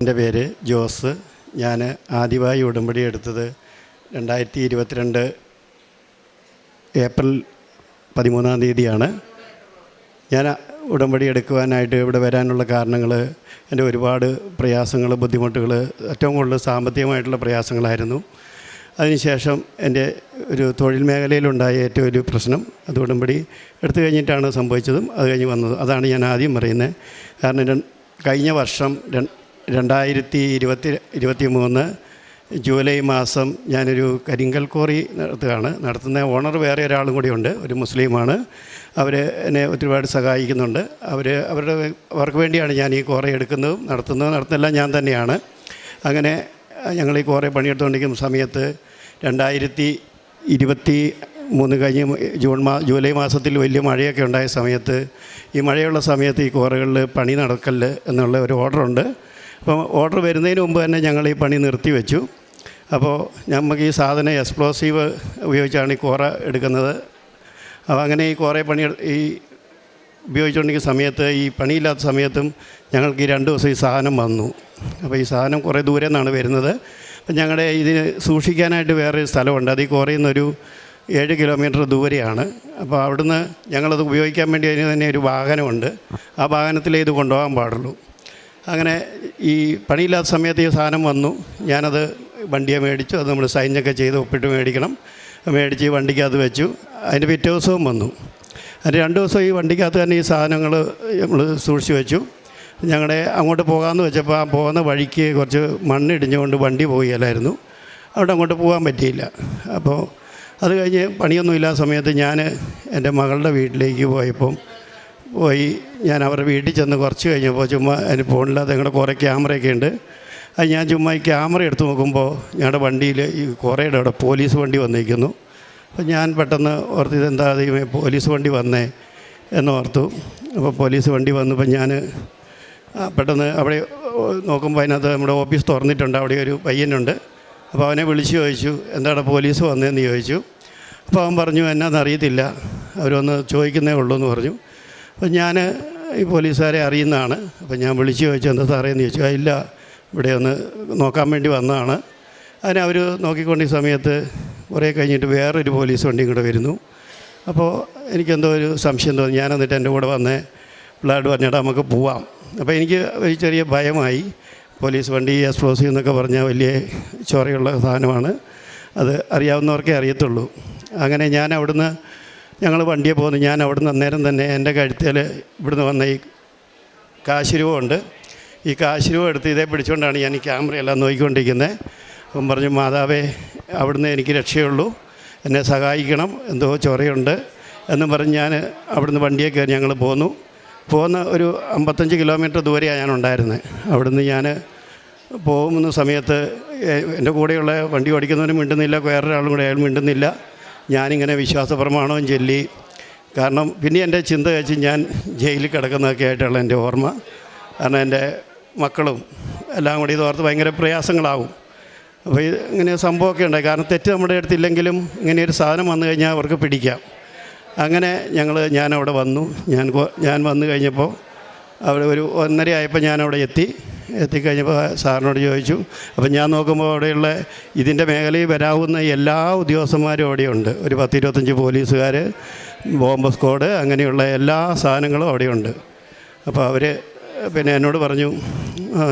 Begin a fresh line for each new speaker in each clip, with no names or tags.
എന്റെ പേര് ജോസ്. ഞാൻ ആദ്യമായി ഉടമ്പടി എടുത്തത് രണ്ടായിരത്തി ഇരുപത്തിരണ്ട് ഏപ്രിൽ പതിമൂന്നാം തീയതിയാണ്. ഞാൻ ഉടമ്പടി എടുക്കുവാനായിട്ട് ഇവിടെ വരാനുള്ള കാരണങ്ങൾ എന്റെ ഒരുപാട് പ്രയാസങ്ങൾ ബുദ്ധിമുട്ടുകൾ ഏറ്റവും കൂടുതൽ സാമ്പത്തികമായിട്ടുള്ള പ്രയാസങ്ങളായിരുന്നു. അതിനുശേഷം എന്റെ ഒരു തൊഴിൽ മേഖലയിലുണ്ടായ ഏറ്റവും ഒരു പ്രശ്നം അത് ഉടമ്പടി എടുത്തു കഴിഞ്ഞിട്ടാണ് സംഭവിച്ചതും അത് കഴിഞ്ഞ് വന്നത്. അതാണ് ഞാൻ ആദ്യം പറയുന്നത്. കാരണം കഴിഞ്ഞ വർഷം രണ്ടായിരത്തി ഇരുപത്തി ഇരുപത്തി മൂന്ന് ജൂലൈ മാസം ഞാനൊരു കരിങ്കൽ കോറി നടത്തുകയാണ്. നടത്തുന്ന ഓണർ വേറെ ഒരാളും കൂടിയുണ്ട് ഒരു മുസ്ലിമാണ്. അവർ എന്നെ ഒരുപാട് സഹായിക്കുന്നുണ്ട്. അവർ അവരുടെ അവർക്ക് വേണ്ടിയാണ് ഞാൻ ഈ കോറ എടുക്കുന്നതും നടത്തുന്നതും. നടത്തുന്നതെല്ലാം ഞാൻ തന്നെയാണ്. അങ്ങനെ ഞങ്ങൾ ഈ കോറി പണിയെടുത്തുകൊണ്ടിരിക്കുന്ന സമയത്ത് രണ്ടായിരത്തി ഇരുപത്തി മൂന്ന് കഴിഞ്ഞ് ജൂൺ മാ ജൂലൈ മാസത്തിൽ വലിയ മഴയൊക്കെ ഉണ്ടായ സമയത്ത് ഈ മഴയുള്ള സമയത്ത് ഈ കോറകളിൽ പണി നടക്കൽ എന്നുള്ള ഒരു ഓർഡറുണ്ട്. അപ്പം ഓർഡർ വരുന്നതിന് മുമ്പ് തന്നെ ഞങ്ങൾ ഈ പണി നിർത്തി വെച്ചു. അപ്പോൾ നമുക്ക് ഈ സാധനം എക്സ്പ്ലോസീവ് ഉപയോഗിച്ചാണ് ഈ കോറ എടുക്കുന്നത്. അപ്പോൾ അങ്ങനെ ഈ കുറേ പണി ഈ ഉപയോഗിച്ചുകൊണ്ടിരിക്കുന്ന സമയത്ത് ഈ പണിയില്ലാത്ത സമയത്തും ഞങ്ങൾക്ക് ഈ രണ്ട് ദിവസം ഈ സാധനം വന്നു. അപ്പോൾ ഈ സാധനം കുറേ ദൂരെ നിന്നാണ് വരുന്നത്. അപ്പം ഞങ്ങളുടെ ഇതിന് സൂക്ഷിക്കാനായിട്ട് വേറെ ഒരു സ്ഥലമുണ്ട്. അത് ഈ കോറയിൽ നിന്നൊരു ഏഴ് കിലോമീറ്റർ ദൂരെയാണ്. അപ്പോൾ അവിടുന്ന് ഞങ്ങളത് ഉപയോഗിക്കാൻ വേണ്ടി അതിന് തന്നെ ഒരു വാഹനമുണ്ട്. ആ വാഹനത്തിലേ ഇത് കൊണ്ടുപോകാൻ പാടുള്ളൂ. അങ്ങനെ ഈ പണിയില്ലാത്ത സമയത്ത് ഈ സാധനം വന്നു. ഞാനത് വണ്ടിയെ മേടിച്ചു. അത് നമ്മൾ സൈനൊക്കെ ചെയ്ത് ഒപ്പിട്ട് മേടിക്കണം. മേടിച്ച് ഈ വണ്ടിക്കകത്ത് വെച്ചു. അതിന്റെ പിറ്റേ ദിവസവും വന്നു. അതിന്റെ രണ്ട് ദിവസം ഈ വണ്ടിക്കകത്ത് തന്നെ ഈ സാധനങ്ങൾ നമ്മൾ സൂക്ഷിച്ച് വെച്ചു. ഞങ്ങളുടെ അങ്ങോട്ട് പോകാമെന്ന് വെച്ചപ്പോൾ ആ പോകുന്ന വഴിക്ക് കുറച്ച് മണ്ണിടിഞ്ഞുകൊണ്ട് വണ്ടി പോകുകയല്ലായിരുന്നു അവിടെ അങ്ങോട്ട് പോകാൻ പറ്റിയില്ല. അപ്പോൾ അത് കഴിഞ്ഞ് പണിയൊന്നുമില്ലാത്ത സമയത്ത് ഞാൻ എന്റെ മകളുടെ വീട്ടിലേക്ക് പോയപ്പം പോയി. ഞാൻ അവരുടെ വീട്ടിൽ ചെന്ന് കുറച്ച് കഴിഞ്ഞപ്പോൾ ചുമ്മാ അതിന് ഫോണില്ലാതെ ഞങ്ങളുടെ കുറേ ക്യാമറയൊക്കെ ഉണ്ട്. അത് ഞാൻ ചുമ്മാ ഈ ക്യാമറ എടുത്ത് നോക്കുമ്പോൾ ഞങ്ങളുടെ വണ്ടിയിൽ ഈ കുറേയുടെ അവിടെ പോലീസ് വണ്ടി വന്നിരിക്കുന്നു. അപ്പോൾ ഞാൻ പെട്ടെന്ന് ഓർത്ത് ഇതെന്താ ദൈവമേ പോലീസ് വണ്ടി വന്നേ എന്ന് ഓർത്തു. അപ്പോൾ പോലീസ് വണ്ടി വന്നപ്പോൾ ഞാൻ പെട്ടെന്ന് അവിടെ നോക്കുമ്പോൾ അതിനകത്ത് നമ്മുടെ ഓഫീസ് തുറന്നിട്ടുണ്ട്. അവിടെ ഒരു പയ്യനുണ്ട്. അപ്പോൾ അവനെ വിളിച്ച് ചോദിച്ചു എന്താണ് പോലീസ് വന്നതെന്ന് ചോദിച്ചു. അപ്പോൾ അവൻ പറഞ്ഞു എന്നാന്ന് അറിയത്തില്ല. അവരൊന്ന് ചോദിക്കുന്നേ ഉള്ളൂ എന്ന് പറഞ്ഞു. അപ്പോൾ ഞാൻ ഈ പോലീസുകാരെ അറിയുന്നതാണ്. അപ്പം ഞാൻ വിളിച്ച് ചോദിച്ചു എന്താ സാറേ? എന്ന് ചോദിച്ചു. "ആ, ഇല്ല. ഇവിടെ ഒന്ന് നോക്കാൻ വേണ്ടി വന്നതാണ്. അതിനെ അവർ നോക്കിക്കൊണ്ട് ഈ സമയത്ത് കുറേ കഴിഞ്ഞിട്ട് വേറൊരു പോലീസ് വണ്ടി കൂടെ വരുന്നു. അപ്പോൾ എനിക്കെന്തോ ഒരു സംശയം തോന്നി. ഞാൻ എന്നിട്ട് എന്റെ കൂടെ വന്നേ. പിള്ളേരോട് പറഞ്ഞിട്ട് നമുക്ക് പോവാം. അപ്പോൾ എനിക്ക് ഒരു ചെറിയ ഭയമായി. പോലീസ് വണ്ടി എക്സ്പ്ലോസീവ് എന്നൊക്കെ പറഞ്ഞാൽ വലിയ ചോറയുള്ള സാധനമാണ്. അത് അറിയാവുന്നവർക്കേ അറിയത്തുള്ളൂ. അങ്ങനെ ഞാൻ അവിടുന്ന് ഞങ്ങൾ വണ്ടിയെ പോകുന്നു. ഞാൻ അവിടുന്ന് അന്നേരം തന്നെ എന്റെ കഴുത്തിൽ ഇവിടുന്ന് വന്ന ഈ കാശുരൂപമുണ്ട് ഈ കാശുരൂപം എടുത്ത് ഇതേ പിടിച്ചുകൊണ്ടാണ് ഞാൻ ഈ ക്യാമറയെല്ലാം നോക്കിക്കൊണ്ടിരിക്കുന്നത് അപ്പം പറഞ്ഞു മാതാവേ അവിടുന്ന് എനിക്ക് രക്ഷയുള്ളൂ എന്നെ സഹായിക്കണം. എന്തോ ചൊറയുണ്ട്. എന്നും പറഞ്ഞ് ഞാൻ അവിടുന്ന് വണ്ടിയെ കയറി ഞങ്ങൾ പോന്നു. പോകുന്ന ഒരു അമ്പത്തഞ്ച് കിലോമീറ്റർ ദൂരെയാണ് ഞാൻ ഉണ്ടായിരുന്നത് അവിടുന്ന് ഞാൻ പോകുന്ന സമയത്ത് എന്റെ കൂടെയുള്ള വണ്ടി ഓടിക്കുന്നവനും മിണ്ടുന്നില്ല. വേറൊരാളും കൂടെ അയാൾ മിണ്ടുന്നില്ല. ഞാനിങ്ങനെ വിശ്വാസപ്രമാണവും ചൊല്ലി. കാരണം പിന്നെ എന്റെ ചിന്ത വെച്ച് ഞാൻ ജയിലിൽ കിടക്കുന്നതൊക്കെ ആയിട്ടുള്ള എന്റെ ഓർമ്മ. കാരണം എന്റെ മക്കളും എല്ലാം കൂടി ഇത് ഓർത്ത് ഭയങ്കര പ്രയാസങ്ങളാവും. അപ്പോൾ ഇങ്ങനെ സംഭവമൊക്കെ ഉണ്ടായി. കാരണം തെറ്റ് നമ്മുടെ അടുത്തില്ലെങ്കിലും ഇങ്ങനെ ഒരു സാധനം വന്നു കഴിഞ്ഞാൽ അവർക്ക് പിടിക്കാം. അങ്ങനെ ഞങ്ങൾ ഞാനവിടെ വന്നു. ഞാൻ ഞാൻ വന്നു കഴിഞ്ഞപ്പോൾ അവിടെ ഒരു ഒന്നര ആയപ്പോൾ ഞാനവിടെ എത്തി. എത്തിക്കഴിഞ്ഞപ്പോൾ സാറിനോട് ചോദിച്ചു അപ്പം ഞാൻ നോക്കുമ്പോൾ അവിടെയുള്ള ഇതിന്റെ മേഖലയിൽ വരാവുന്ന എല്ലാ ഉദ്യോഗസ്ഥന്മാരും അവിടെയുണ്ട്. ഒരു പത്ത് ഇരുപത്തഞ്ച് പോലീസുകാർ ബോംബ് സ്ക്വാഡ് അങ്ങനെയുള്ള എല്ലാ സാധനങ്ങളും അവിടെയുണ്ട്. അപ്പോൾ അവർ പിന്നെ എന്നോട് പറഞ്ഞു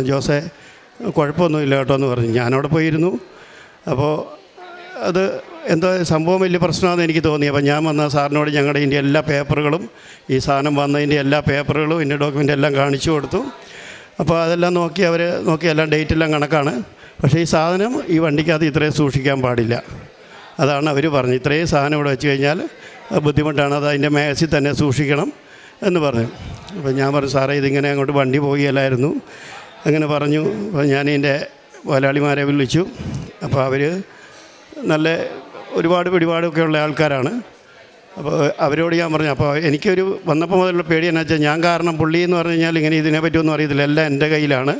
ജോസെ കുഴപ്പമൊന്നുമില്ല കേട്ടോ എന്ന് പറഞ്ഞു. ഞാനവിടെ പോയിരുന്നു. അപ്പോൾ അത് എന്തോ സംഭവം വലിയ പ്രശ്നമാണെന്ന് എനിക്ക് തോന്നി. അപ്പം ഞാൻ വന്ന സാറിനോട് ഞങ്ങളുടെ ഇതിന്റെ എല്ലാ പേപ്പറുകളും ഈ സാധനം വന്നതിന്റെ എല്ലാ പേപ്പറുകളും ഇതിന്റെ ഡോക്യുമെന്റ് എല്ലാം കാണിച്ചു കൊടുത്തു. അപ്പോൾ അതെല്ലാം നോക്കി അവർ നോക്കി എല്ലാം ഡേറ്റ് എല്ലാം കണക്കാണ്. പക്ഷേ ഈ സാധനം ഈ വണ്ടിക്കകത്ത് ഇത്രയും സൂക്ഷിക്കാൻ പാടില്ല. അതാണ് അവർ പറഞ്ഞു ഇത്രയും സാധനം ഇവിടെ വെച്ച് കഴിഞ്ഞാൽ ബുദ്ധിമുട്ടാണ്. അത് അതിന്റെ മേസിൽ തന്നെ സൂക്ഷിക്കണം എന്ന് പറഞ്ഞു. അപ്പോൾ ഞാൻ പറഞ്ഞു സാറേ ഇതിങ്ങനെ അങ്ങോട്ട് വണ്ടി പോവുകയല്ലായിരുന്നു. അങ്ങനെ പറഞ്ഞു. അപ്പോൾ ഞാൻ ഇതിന്റെ മുതലാളിമാരെ വിളിച്ചു. അപ്പോൾ അവർ നല്ല ഒരുപാട് പിടിപാടൊക്കെ ഉള്ള ആൾക്കാരാണ്. അപ്പോൾ അവരോട് ഞാൻ പറഞ്ഞു അപ്പോൾ എനിക്കൊരു വന്നപ്പോൾ മുതലുള്ള പേടി എന്നാ വെച്ചാൽ ഞാൻ കാരണം പുള്ളി എന്ന് പറഞ്ഞു കഴിഞ്ഞാൽ ഇങ്ങനെ ഇതിനെ പറ്റുമെന്ന് അറിയത്തില്ല എല്ലാം എന്റെ കയ്യിലാണ്.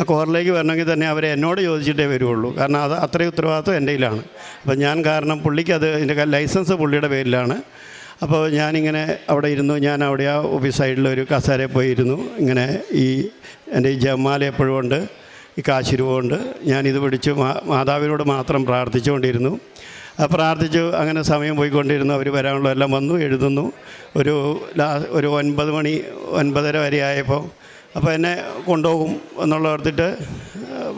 ആ കോറിലേക്ക് വരണമെങ്കിൽ തന്നെ അവരെ എന്നോട് ചോദിച്ചിട്ടേ വരുള്ളൂ കാരണം അത് അത്രയും ഉത്തരവാദിത്വം എന്റെ കയ്യിലാണ്. അപ്പോൾ ഞാൻ കാരണം പുള്ളിക്ക് അത് എന്റെ ലൈസൻസ് പുള്ളിയുടെ പേരിലാണ്. അപ്പോൾ ഞാനിങ്ങനെ അവിടെ ഇരുന്നു ഞാൻ അവിടെ ആ ഓഫീസ് സൈഡിലൊരു കസേരയിൽ പോയിരുന്നു ഇങ്ങനെ ഈ എന്റെ ഈ ജമാല എപ്പോഴും ഉണ്ട് ഈ കാശിരൂപമുണ്ട് ഞാനിത് പിടിച്ച് മാതാവിനോട് മാത്രം പ്രാർത്ഥിച്ചുകൊണ്ടിരുന്നു. പ്രാർത്ഥിച്ചു. അങ്ങനെ സമയം പോയിക്കൊണ്ടിരുന്നു. അവർ വരാനുള്ള എല്ലാം വന്നു എഴുതുന്നു. ഒരു ലാ ഒരു ഒൻപത് മണി ഒൻപതര വരെ ആയപ്പോൾ അപ്പോൾ എന്നെ കൊണ്ടുപോകും എന്നുള്ള ഓർത്തിട്ട്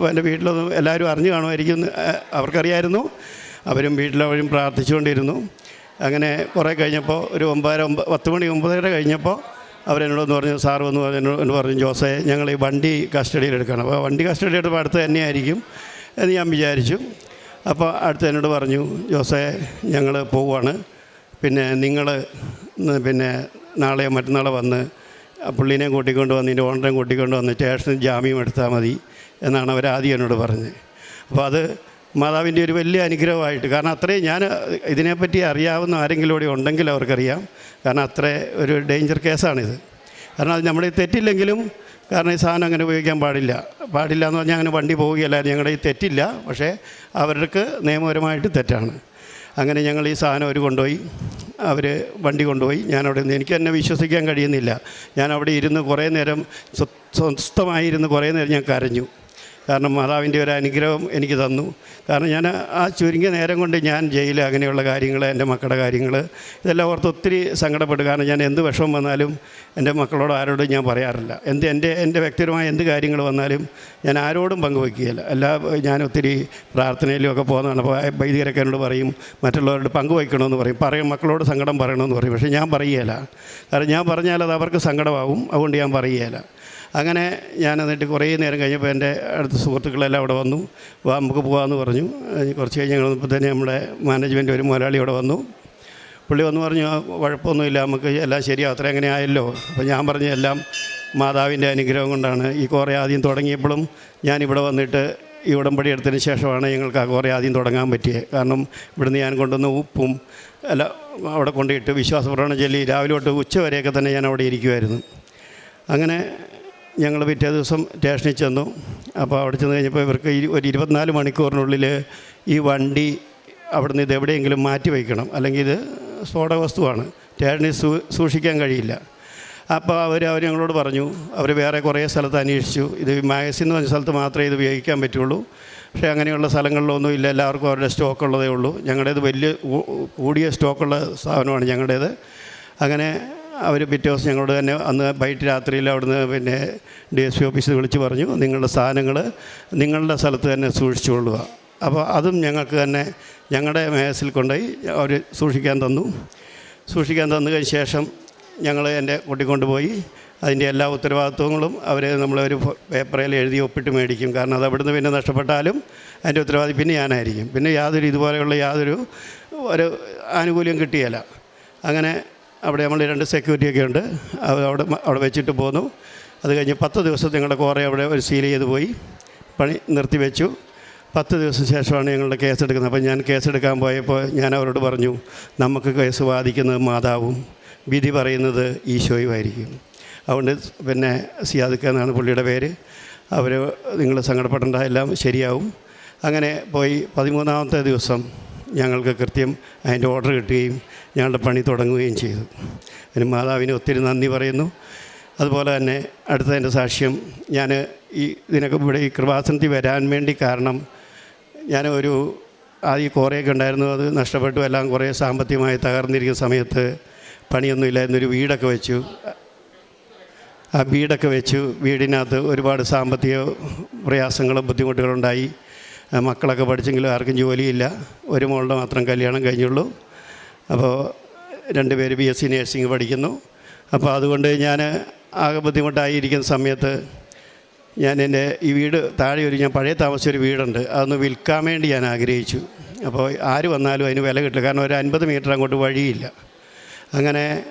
എന്റെ വീട്ടിലൊന്നും എല്ലാവരും അറിഞ്ഞു കാണുമായിരിക്കും അവർക്കറിയായിരുന്നു. അവരും വീട്ടിലവരും പ്രാർത്ഥിച്ചുകൊണ്ടിരുന്നു. അങ്ങനെ കുറേ കഴിഞ്ഞപ്പോൾ ഒരു ഒമ്പതര ഒമ്പ പത്ത് മണി ഒമ്പതര കഴിഞ്ഞപ്പോൾ അവരെന്നോടൊന്ന് പറഞ്ഞു സാർ വന്ന് പറഞ്ഞു എന്നോട് പറഞ്ഞു ജോസെ ഞങ്ങൾ ഈ വണ്ടി കസ്റ്റഡിയിൽ എടുക്കണം അപ്പോൾ വണ്ടി കസ്റ്റഡി എടുത്തപ്പോൾ അടുത്ത് തന്നെയായിരിക്കും എന്ന് ഞാൻ വിചാരിച്ചു. അപ്പോൾ അടുത്ത് എന്നോട് പറഞ്ഞു ജോസെ ഞങ്ങൾ പോവുകയാണ് പിന്നെ നിങ്ങൾ പിന്നെ നാളെയോ മറ്റന്നാളോ വന്ന് പുള്ളീനെ കൂട്ടിക്കൊണ്ട് വന്ന് ഇതിന്റെ ഓണറേയും കൂട്ടിക്കൊണ്ട് വന്ന് സ്റ്റേഷനിൽ ജാമ്യം എടുത്താൽ മതി എന്നാണ് അവർ ആദ്യം എന്നോട് പറഞ്ഞത്. അപ്പോൾ അത് മാതാവിന്റെ ഒരു വലിയ അനുഗ്രഹമായിട്ട് കാരണം അത്രയും ഞാൻ ഇതിനെപ്പറ്റി അറിയാവുന്ന ആരെങ്കിലും കൂടി ഉണ്ടെങ്കിൽ അവർക്കറിയാം. കാരണം അത്ര ഒരു ഡേഞ്ചർ കേസാണിത്. കാരണം അത് നമ്മുടെ തെറ്റില്ലെങ്കിലും കാരണം ഈ സാധനം അങ്ങനെ ഉപയോഗിക്കാൻ പാടില്ല. പാടില്ല എന്ന് പറഞ്ഞാൽ അങ്ങനെ വണ്ടി പോവുകയല്ല ഞങ്ങളുടെ ഈ തെറ്റില്ല. പക്ഷേ അവർക്ക് നിയമപരമായിട്ട് തെറ്റാണ്. അങ്ങനെ ഞങ്ങൾ ഈ സാധനം അവർ കൊണ്ടുപോയി അവർ വണ്ടി കൊണ്ടുപോയി. ഞാനവിടെ നിന്ന് എനിക്ക് തന്നെ വിശ്വസിക്കാൻ കഴിയുന്നില്ല. ഞാൻ അവിടെ ഇരുന്ന് കുറേ നേരം സ്വ- സ്വസ്ഥമായിരുന്ന് കുറേ നേരം ഞാൻ കരഞ്ഞു. കാരണം മാതാവിന്റെ ഒരു അനുഗ്രഹം എനിക്ക് തന്നു. കാരണം ഞാൻ ആ ചുരുങ്ങിയ നേരം കൊണ്ട് ഞാൻ ജയിൽ അങ്ങനെയുള്ള കാര്യങ്ങൾ എന്റെ മക്കളുടെ കാര്യങ്ങൾ ഇതെല്ലാം ഓർത്ത് ഒത്തിരി സങ്കടപ്പെട്ടു. കാരണം ഞാൻ എന്ത് വിഷമം വന്നാലും എന്റെ മക്കളോട് ആരോടും ഞാൻ പറയാറില്ല. എന്ത് എന്റെ എന്റെ വ്യക്തിപരമായ എന്ത് കാര്യങ്ങൾ വന്നാലും ഞാൻ ആരോടും പങ്കുവയ്ക്കുകയില്ല. എല്ലാ ഞാൻ ഒത്തിരി പ്രാർത്ഥനയിലും ഒക്കെ പോകുന്നതാണ്. അപ്പോൾ വൈദികരൊക്കെ എന്നോട് പറയും മറ്റുള്ളവരോട് പങ്കുവയ്ക്കണമെന്ന് പറയും. പറയും മക്കളോട് സങ്കടം പറയണമെന്ന് പറയും. പക്ഷേ ഞാൻ പറയുകയില്ല. കാരണം ഞാൻ പറഞ്ഞാൽ അത് അവർക്ക് സങ്കടമാവും. അതുകൊണ്ട് ഞാൻ പറയുകയില്ല. അങ്ങനെ ഞാൻ എന്നിട്ട് കുറേ നേരം കഴിഞ്ഞപ്പോൾ എന്റെ അടുത്ത സുഹൃത്തുക്കളെല്ലാം അവിടെ വന്നു. വാ നമുക്ക് പോകാമെന്ന് പറഞ്ഞു. കുറച്ച് കഴിഞ്ഞ് ഞങ്ങൾ തന്നെ നമ്മുടെ മാനേജ്മെന്റ് ഒരു മുതലാളി അവിടെ വന്നു. പുള്ളി വന്ന് പറഞ്ഞു "ആ, കുഴപ്പമൊന്നുമില്ല നമുക്ക് എല്ലാം ശരിയാവും അത്ര എങ്ങനെ ആയല്ലോ? അപ്പോൾ ഞാൻ പറഞ്ഞു എല്ലാം മാതാവിന്റെ അനുഗ്രഹം കൊണ്ടാണ്. ഈ കുറേ ആദ്യം തുടങ്ങിയപ്പോഴും ഞാനിവിടെ വന്നിട്ട് ഈ ഉടമ്പടി എടുത്തതിന് ശേഷമാണ് ഞങ്ങൾക്ക് ആ കുറേ ആദ്യം തുടങ്ങാൻ പറ്റിയത് കാരണം ഇവിടുന്ന് ഞാൻ കൊണ്ടുവന്ന ഉപ്പും അല്ല അവിടെ കൊണ്ടിട്ട് വിശ്വാസപ്രവണ ചൊല്ലി രാവിലെ തൊട്ട് ഉച്ച വരെയൊക്കെ തന്നെ ഞാൻ അവിടെ ഇരിക്കുമായിരുന്നു അങ്ങനെ ഞങ്ങൾ പിറ്റേ ദിവസം സ്റ്റേഷനിൽ ചെന്നു. അപ്പോൾ അവിടെ ചെന്ന് കഴിഞ്ഞപ്പോൾ ഇവർക്ക് ഒരു ഇരുപത്തിനാല് മണിക്കൂറിനുള്ളിൽ ഈ വണ്ടി അവിടുന്ന് ഇത് എവിടെയെങ്കിലും മാറ്റി വയ്ക്കണം. അല്ലെങ്കിൽ ഇത് സ്ഫോടക വസ്തുവാണ്. സ്റ്റേഷനിൽ സൂക്ഷിക്കാൻ കഴിയില്ല. അപ്പോൾ അവർ അവർ ഞങ്ങളോട് പറഞ്ഞു അവർ വേറെ കുറേ സ്ഥലത്ത് അന്വേഷിച്ചു. ഇത് മാഗസിൻ എന്ന് പറഞ്ഞ സ്ഥലത്ത് മാത്രമേ ഇത് ഉപയോഗിക്കാൻ പറ്റുള്ളൂ. പക്ഷേ അങ്ങനെയുള്ള സ്ഥലങ്ങളിലൊന്നും ഇല്ല. എല്ലാവർക്കും അവരുടെ സ്റ്റോക്ക് ഉള്ളതേ ഉള്ളൂ. ഞങ്ങളുടേത് വലിയ കൂടിയ സ്റ്റോക്കുള്ള സ്ഥാപനമാണ് ഞങ്ങളുടേത്. അങ്ങനെ അവർ പിറ്റേ ദിവസം ഞങ്ങളോട് തന്നെ അന്ന് വൈകിട്ട് രാത്രിയിൽ അവിടുന്ന് പിന്നെ ഡി എസ് പി ഓഫീസിൽ വിളിച്ച് പറഞ്ഞു നിങ്ങളുടെ സാധനങ്ങൾ നിങ്ങളുടെ സ്ഥലത്ത് തന്നെ സൂക്ഷിച്ചുകൊള്ളുക അപ്പോൾ അതും ഞങ്ങൾക്ക് തന്നെ ഞങ്ങളുടെ മേസിൽ കൊണ്ടുപോയി അവർ സൂക്ഷിക്കാൻ തന്നു. സൂക്ഷിക്കാൻ തന്നതിന് ശേഷം ഞങ്ങൾ എന്റെ കൂട്ടിക്കൊണ്ടുപോയി അതിന്റെ എല്ലാ ഉത്തരവാദിത്വങ്ങളും അവർ ഒരു പേപ്പറിൽ എഴുതി ഒപ്പിട്ട് മേടിക്കും. കാരണം അത് അവിടുന്ന് പിന്നെ നഷ്ടപ്പെട്ടാലും അതിന്റെ ഉത്തരവാദി പിന്നെ ഞാനായിരിക്കും. പിന്നെ യാതൊരു ഇതുപോലെയുള്ള യാതൊരു ഒരു ആനുകൂല്യം കിട്ടിയല്ല അങ്ങനെ അവിടെ നമ്മൾ രണ്ട് സെക്യൂരിറ്റിയൊക്കെ ഉണ്ട്. അവിടെ അവിടെ വെച്ചിട്ട് പോന്നു. അത് കഴിഞ്ഞ് പത്ത് ദിവസം ഞങ്ങളുടെ കോറെ അവിടെ ഒരു സീൽ ചെയ്ത് പോയി. പണി നിർത്തിവെച്ചു പത്ത് ദിവസം ശേഷമാണ് ഞങ്ങളുടെ കേസ് എടുക്കുന്നത്. അപ്പോൾ ഞാൻ കേസ് എടുക്കാൻ പോയപ്പോൾ ഞാൻ അവരോട് പറഞ്ഞു നമുക്ക് കേസ് വാദിക്കുന്നത് മാതാവും വിധി പറയുന്നത് ഈശോയുമായിരിക്കും അതുകൊണ്ട് പിന്നെ സിയാദിക്ക എന്നാണ് പുള്ളിയുടെ പേര്. അവർ നിങ്ങൾ സങ്കടപ്പെടേണ്ട എല്ലാം ശരിയാവും. അങ്ങനെ പോയി പതിമൂന്നാമത്തെ ദിവസം ഞങ്ങൾക്ക് കൃത്യം അതിന്റെ ഓർഡർ കിട്ടുകയും ഞങ്ങളുടെ പണി തുടങ്ങുകയും ചെയ്തു. അതിന് മാതാവിന് ഒത്തിരി നന്ദി പറയുന്നു. അതുപോലെ തന്നെ അടുത്തതിന്റെ സാക്ഷ്യം ഞാൻ ഈ ഇതിനൊക്കെ ഇവിടെ ഈ കൃപാസനത്തിൽ വരാൻ വേണ്ടി കാരണം ഞാൻ ഒരു ആദ്യം കുറേയൊക്കെ ഉണ്ടായിരുന്നു അത് നഷ്ടപ്പെട്ടു. എല്ലാം കുറേ സാമ്പത്തികമായി തകർന്നിരിക്കുന്ന സമയത്ത് പണിയൊന്നുമില്ലായിരുന്നു ഒരു വീടൊക്കെ വെച്ചു. ആ വീടൊക്കെ വെച്ചു. വീടിനകത്ത് ഒരുപാട് സാമ്പത്തിക പ്രയാസങ്ങളും ബുദ്ധിമുട്ടുകളുണ്ടായി. മക്കളൊക്കെ പഠിച്ചെങ്കിലും ആർക്കും ജോലിയില്ല. ഒരു മോളുടെ മാത്രം കല്യാണം കഴിഞ്ഞുള്ളൂ. അപ്പോൾ രണ്ട് പേര് ബി എസ് സി നേഴ്സിംഗ് പഠിക്കുന്നു. അപ്പോൾ അതുകൊണ്ട് ഞാൻ ആകെ ബുദ്ധിമുട്ടായിരിക്കുന്ന സമയത്ത് ഞാൻ എന്റെ ഈ വീട് താഴെ ഒരു ഞാൻ പഴയ താമസിച്ച ഒരു വീടുണ്ട്. അതൊന്ന് വിൽക്കാൻ വേണ്ടി ഞാൻ ആഗ്രഹിച്ചു. അപ്പോൾ ആര് വന്നാലും അതിന് വില കിട്ടില്ല. കാരണം ഒരു അൻപത് മീറ്റർ അങ്ങോട്ട് വഴിയില്ല. അങ്ങനെ